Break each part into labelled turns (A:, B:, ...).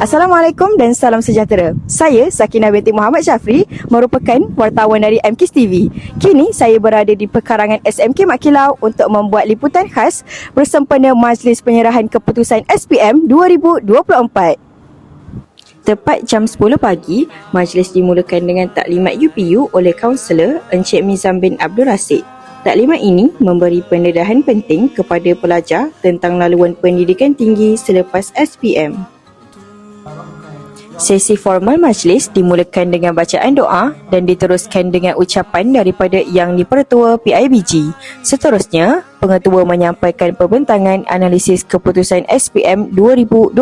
A: Assalamualaikum dan salam sejahtera. Saya Sakinah binti Muhammad Syafri merupakan wartawan dari MKIS TV. Kini saya berada di pekarangan SMK Mak Kilau untuk membuat liputan khas bersempena Majlis Penyerahan Keputusan SPM 2024. Tepat jam 10 pagi, majlis dimulakan dengan taklimat UPU oleh kaunselor Encik Mizam bin Abdul Rasid. Taklimat ini memberi pendedahan penting kepada pelajar tentang laluan pendidikan tinggi selepas SPM. Sesi formal majlis dimulakan dengan bacaan doa dan diteruskan dengan ucapan daripada Yang Dipertua PIBG. Seterusnya, pengetua menyampaikan pembentangan analisis keputusan SPM 2024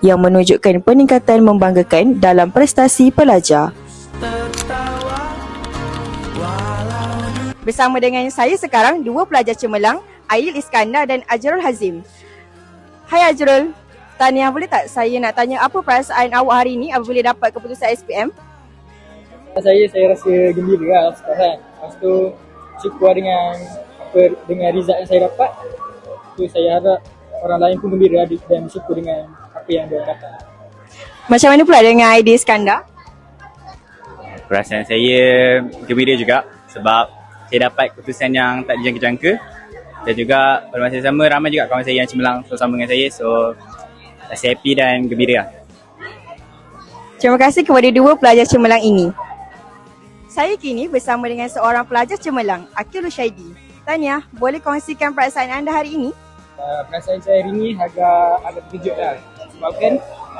A: yang menunjukkan peningkatan membanggakan dalam prestasi pelajar. Bersama dengan saya sekarang, dua pelajar cemerlang, Ail Iskandar dan Ajrul Hazim. Hai Ajrul, Tania boleh tak saya nak tanya apa perasaan awak hari ini apabila dapat keputusan SPM?
B: saya saya rasa gembira lah sekarang. Lepas tu syukur dengan apa dengan result yang saya dapat. Tu saya harap orang lain pun gembira dan bersyukur dengan apa yang dia dapat.
A: Macam mana pula dengan Aidil Iskandar?
C: Perasaan saya gembira juga sebab saya dapat keputusan yang tak dijangka-jangka dan juga pada masa yang sama ramai juga kawan saya yang cemerlang sama-sama dengan saya so rasa happy dan gembira lah.
A: Terima kasih kepada dua pelajar cemerlang ini. Saya kini bersama dengan seorang pelajar cemerlang, Akil Rushaidi. Tanya, boleh kongsikan perasaan anda hari ini?
B: Uh, perasaan saya hari ni agak agak terkejut lah. Sebab kan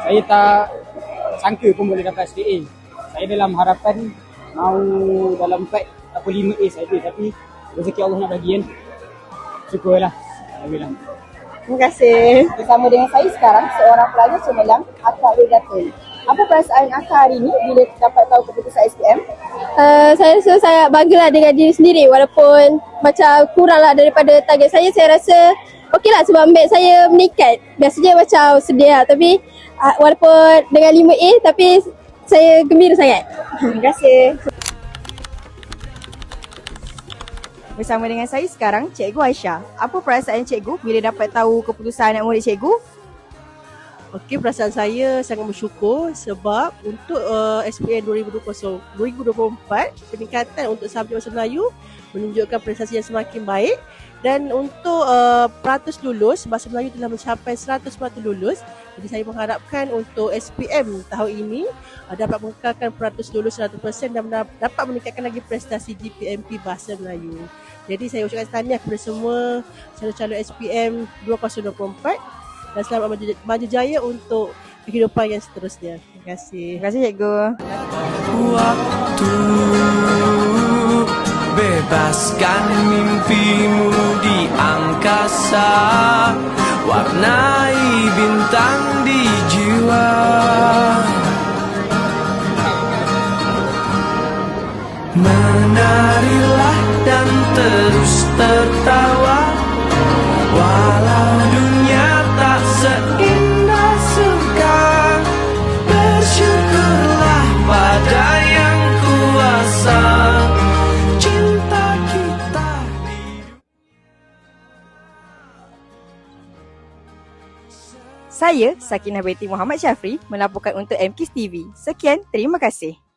B: saya tak sangka pun boleh dapat SPA. Saya dalam harapan mau dalam 4 atau 5A saja tapi rezeki Allah nak bagi kan. Syukurlah. Alhamdulillah.
A: Terima kasih. Bersama dengan saya sekarang, seorang pelajar cemerlang, Akak Widatul. Apa perasaan Akak hari ini bila dapat tahu keputusan SPM?
D: Uh, saya rasa saya banggalah dengan diri sendiri walaupun macam kurang lah daripada target saya. Saya rasa okey lah sebab ambek saya meningkat. Biasanya macam sedih lah tapi uh, walaupun dengan 5A tapi saya gembira sangat.
A: Terima kasih. Bersama dengan saya sekarang, Cikgu Aisyah. Apa perasaan Cikgu bila dapat tahu keputusan anak murid Cikgu?
E: Okey, perasaan saya sangat bersyukur sebab untuk uh, SPM 2020, 2024 peningkatan untuk subjek Bahasa Melayu menunjukkan prestasi yang semakin baik dan untuk uh, peratus lulus Bahasa Melayu telah mencapai 100% lulus jadi saya mengharapkan untuk SPM tahun ini uh, dapat mengekalkan peratus lulus 100% dan dapat meningkatkan lagi prestasi GPMP Bahasa Melayu jadi saya ucapkan tahniah kepada semua calon-calon SPM 2024 dan selamat maju, maju jaya untuk kehidupan yang seterusnya. Terima kasih.
A: Terima kasih Cikgu.
F: Waktu bebaskan mimpimu di angkasa Warnai bintang di jiwa
A: Saya, Sakinah binti Muhammad Syafri, melaporkan untuk MKIS TV. Sekian, terima kasih.